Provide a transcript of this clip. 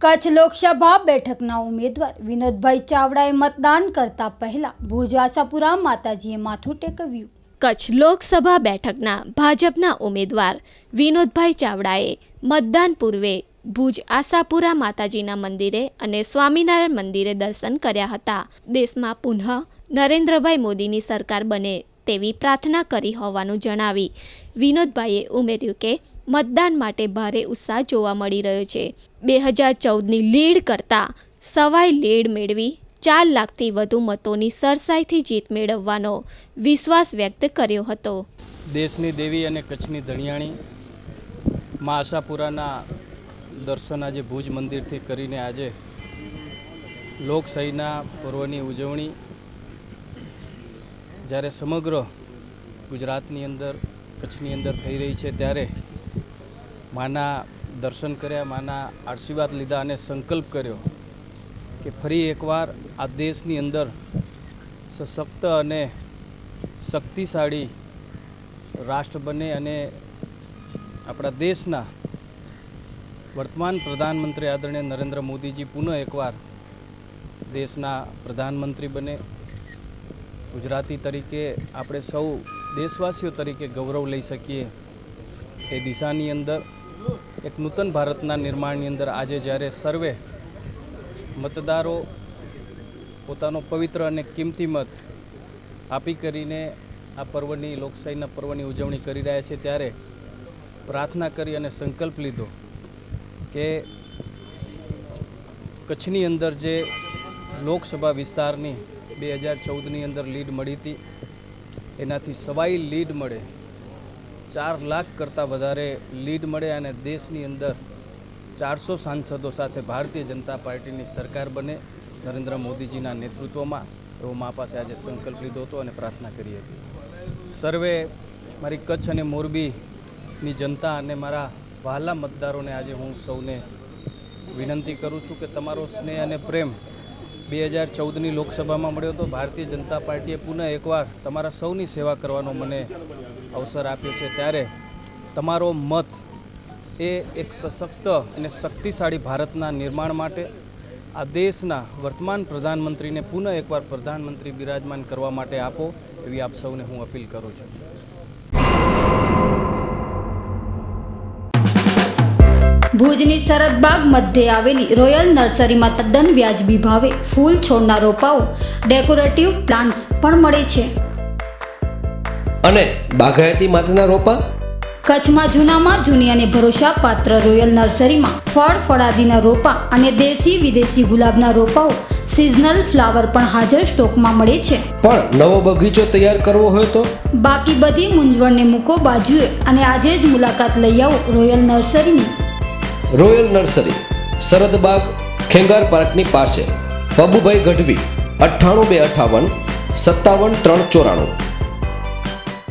કચ્છ લોકસભા બેઠકના ઉમેદવાર વિનોદભાઈ ચાવડાએ મતદાન કરતા પહેલા ભુજ આશાપુરા માતાજીએ માથું ટેકવ્યું. કચ્છ લોકસભા બેઠકના ભાજપના ઉમેદવાર વિનોદભાઈ ચાવડાએ મતદાન પૂર્વે ભુજ આશાપુરા માતાજીના મંદિરે અને સ્વામિનારાયણ મંદિરે દર્શન કર્યા હતા. દેશમાં પુનઃ નરેન્દ્રભાઈ મોદીની સરકાર બને તેવી પ્રાર્થના કરી હોવાનું જણાવી. વિનોદભાઈએ ઉમેર્યું કે, મતદાન માટે ભારે ઉત્સાહ જોવા મળી રહ્યો છે. બે હજાર ચૌદની લીડ કરતાં સવાઈ લીડ મેળવી ચાર લાખથી વધુ મતોની સરસાઈથી જીત મેળવવાનો વિશ્વાસ વ્યક્ત કર્યો હતો. દેશની દેવી અને કચ્છની ધણિયાણી મા આશાપુરાના દર્શન આજે ભુજ મંદિરથી કરીને આજે લોકશાહીના પર્વની ઉજવણી જ્યારે સમગ્ર ગુજરાતની અંદર, કચ્છની અંદર થઈ રહી છે, ત્યારે માના દર્શન કર્યા, માના આશીર્વાદ લીધા અને સંકલ્પ કર્યો કે ફરી એકવાર આ દેશની અંદર સશક્ત અને શક્તિશાળી રાષ્ટ્ર બને અને આપણા દેશના વર્તમાન પ્રધાનમંત્રી આદરણીય નરેન્દ્ર મોદીજી પુનઃ એકવાર દેશના પ્રધાનમંત્રી બને. ગુજરાતી તરીકે આપણે સૌ દેશવાસીઓ તરીકે ગૌરવ લઈ શકીએ. એ દિશાની અંદર એક નૂતન ભારતના નિર્માણની અંદર આજે જ્યારે સર્વે મતદારો પોતાનો પવિત્ર અને કિંમતી મત આપી કરીને આ પર્વની લોકશાહીના પર્વની ઉજવણી કરી રહ્યા છે, ત્યારે પ્રાર્થના કરી અને સંકલ્પ લીધો કે કચ્છની અંદર જે લોકસભા વિસ્તારની બે હજાર ચૌદની અંદર લીડ મળી હતી. એનાથી સવાઈ લીડ મળે. ચાર લાખ કરતાં વધારે લીડ મળે અને દેશની અંદર ચારસો સાંસદો સાથે ભારતીય જનતા પાર્ટીની સરકાર બને. નરેન્દ્ર મોદીજીના નેતૃત્વમાં એવો મા પાસે આજે સંકલ્પ લીધો હતો અને પ્રાર્થના કરી હતી. સર્વે મારી કચ્છ અને મોરબીની જનતા અને મારા વહાલા મતદારોને આજે હું સૌને વિનંતી કરું છું કે તમારો સ્નેહ અને પ્રેમ બે હજાર ચૌદની લોકસભામાં મળ્યો હતો. ભારતીય જનતા પાર્ટીએ પુનઃ એકવાર તમારા સૌની સેવા કરવાનો મને અવસર આપ્યો છે. ત્યારે તમારો મત એ એક સશક્ત અને શક્તિશાળી ભારતના નિર્માણ માટે આ દેશના વર્તમાન પ્રધાનમંત્રીને પુનઃ એકવાર પ્રધાનમંત્રી બિરાજમાન કરવા માટે આપો એવી આપ સૌને હું અપીલ કરું છું. ભુજની સરદબાગ મધ્યે આવેલી રોયલ નર્સરીમાં તદ્દન વ્યાજબી ભાવે ફૂલ છોડના રોપાઓ ડેકોરેટિવ પ્લાન્ટ્સ પણ મળે છે. અને બાગાયતી માટેના રોપા? કચ્છમાં જૂનામાં જૂની અને ભરોસાપાત્ર રોયલ નર્સરીમાં ફળ ફળાદીના રોપા અને દેશી વિદેશી ગુલાબના રોપાઓ સિઝનલ ફ્લાવર પણ હાજર સ્ટોકમાં મળે છે. પણ નવો બગીચો તૈયાર કરવો હોય તો? બાકી બધી મૂંઝવણને મૂકો બાજુએ અને આજે જ મુલાકાત લઈ આવો રોયલ નર્સરીની રોયલ નર્સરી સરદબાગ ખેંગાર પાર્કની પાસે પબુભાઈ ગઢવી અઠ્ઠાણું બે અઠાવન સત્તાવન ત્રણ ચોરાણું.